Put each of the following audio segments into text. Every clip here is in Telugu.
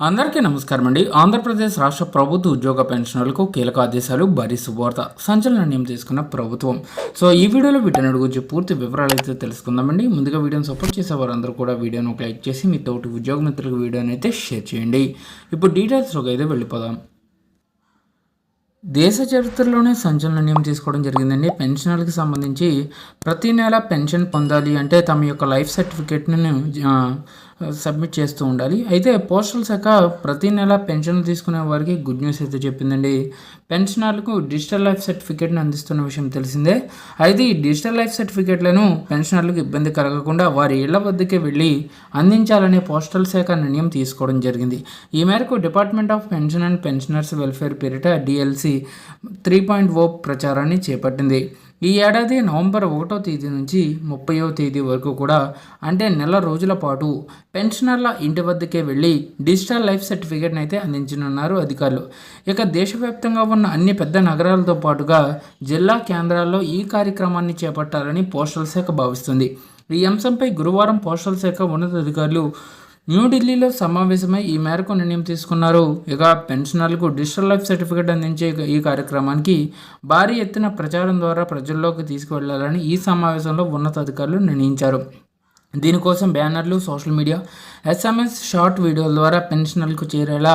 అందరికీ నమస్కారం అండి ఆంధ్రప్రదేశ్ రాష్ట్ర ప్రభుత్వ ఉద్యోగ పెన్షనర్లకు కీలక ఆదేశాలు భారీ శుభవార్త సంచలన నిర్ణయం తీసుకున్న ప్రభుత్వం. సో ఈ వీడియోలో వీటన్నిటి గురించి పూర్తి వివరాలు అయితే తెలుసుకుందామండి. ముందుగా వీడియోని సపోర్ట్ చేసే వారందరూ కూడా వీడియోను ఒక లైక్ చేసి మీ తోటి ఉద్యోగ మిత్రులకు వీడియోని అయితే షేర్ చేయండి. ఇప్పుడు డీటెయిల్స్లోకి అయితే వెళ్ళిపోదాం. దేశ చరిత్రలోనే సంచలన నిర్ణయం తీసుకోవడం జరిగిందండి. పెన్షనర్లకు సంబంధించి ప్రతి నెల పెన్షన్ పొందాలి అంటే తమ యొక్క లైఫ్ సర్టిఫికేట్ను సబ్మిట్ చేస్తూ ఉండాలి. అయితే పోస్టల్ శాఖ ప్రతి నెల పెన్షన్లు తీసుకునే వారికి గుడ్ న్యూస్ అయితే చెప్పిందండి. పెన్షనర్లకు డిజిటల్ లైఫ్ సర్టిఫికేట్ను అందిస్తున్న విషయం తెలిసిందే. అయితే ఈ డిజిటల్ లైఫ్ సర్టిఫికేట్లను పెన్షనర్లకు ఇబ్బంది కలగకుండా వారి ఇళ్ళ వద్దకే వెళ్ళి అందించాలనే పోస్టల్ శాఖ నిర్ణయం తీసుకోవడం జరిగింది. ఈ మేరకు department of pension and pensioners welfare పేరిట డిఎల్సి త్రీ పాయింట్ ఓ ప్రచారాన్ని చేపట్టింది. ఈ ఏడాది నవంబర్ ఒకటో తేదీ నుంచి ముప్పయో తేదీ వరకు కూడా అంటే నెల రోజుల పాటు పెన్షనర్ల ఇంటి వద్దకే వెళ్ళి డిజిటల్ లైఫ్ సర్టిఫికేట్ని అయితే అందించనున్నారు అధికారులు. ఇక దేశవ్యాప్తంగా ఉన్న అన్ని పెద్ద నగరాలతో పాటుగా జిల్లా కేంద్రాల్లో ఈ కార్యక్రమాన్ని చేపట్టాలని పోస్టల్ శాఖ భావిస్తుంది. ఈ అంశంపై గురువారం పోస్టల్ శాఖ ఉన్నతాధికారులు న్యూఢిల్లీలో సమావేశమై ఈ మేరకు నిర్ణయం తీసుకున్నారు. ఇక పెన్షనర్లకు డిజిటల్ లైఫ్ సర్టిఫికేట్ అందించే ఈ కార్యక్రమానికి భారీ ఎత్తున ప్రచారం ద్వారా ప్రజల్లోకి తీసుకువెళ్ళాలని ఈ సమావేశంలో ఉన్నతాధికారులు నిర్ణయించారు. దీనికోసం బ్యానర్లు సోషల్ మీడియా ఎస్ఎంఎస్ షార్ట్ వీడియోల ద్వారా పెన్షనర్లకు చేరేలా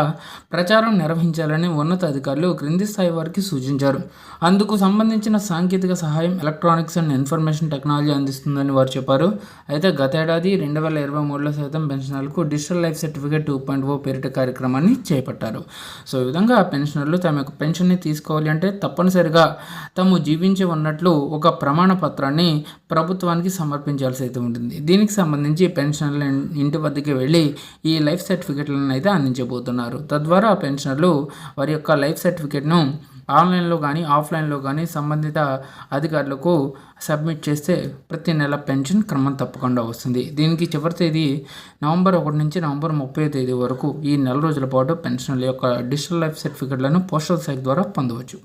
ప్రచారం నిర్వహించాలని ఉన్నతాధికారులు క్రింది స్థాయి వారికి సూచించారు. అందుకు సంబంధించిన సాంకేతిక సహాయం ఎలక్ట్రానిక్స్ అండ్ ఇన్ఫర్మేషన్ టెక్నాలజీ అందిస్తుందని వారు చెప్పారు. అయితే గతేడాది రెండు వేల ఇరవై మూడులో సైతం పెన్షనర్లకు digital life certificate two point o పేరిట కార్యక్రమాన్ని చేపట్టారు. సో ఈ విధంగా పెన్షనర్లు తమ యొక్క పెన్షన్ని తీసుకోవాలి అంటే తప్పనిసరిగా తాము జీవించి ఉన్నట్లు ఒక ప్రమాణ పత్రాన్ని ప్రభుత్వానికి సమర్పించాల్సి అయితే ఉంటుంది. దీనికి సంబంధించి పెన్షనర్ల ఇంటి వద్దకి వెళ్ళి ఈ లైఫ్ సర్టిఫికెట్లను అయితే అందించబోతున్నారు. తద్వారా పెన్షనర్లు వారి యొక్క లైఫ్ సర్టిఫికేట్ను ఆన్లైన్లో కానీ ఆఫ్లైన్లో కానీ సంబంధిత అధికారులకు సబ్మిట్ చేస్తే ప్రతి నెల పెన్షన్ క్రమం తప్పకుండా వస్తుంది. దీనికి చివరి తేదీ నవంబర్ ఒకటి నుంచి నవంబర్ ముప్పై తేదీ వరకు ఈ నెల రోజుల పాటు పెన్షన్ల యొక్క డిజిటల్ లైఫ్ సర్టిఫికెట్లను పోస్టల్ సైట్ ద్వారా పొందవచ్చు.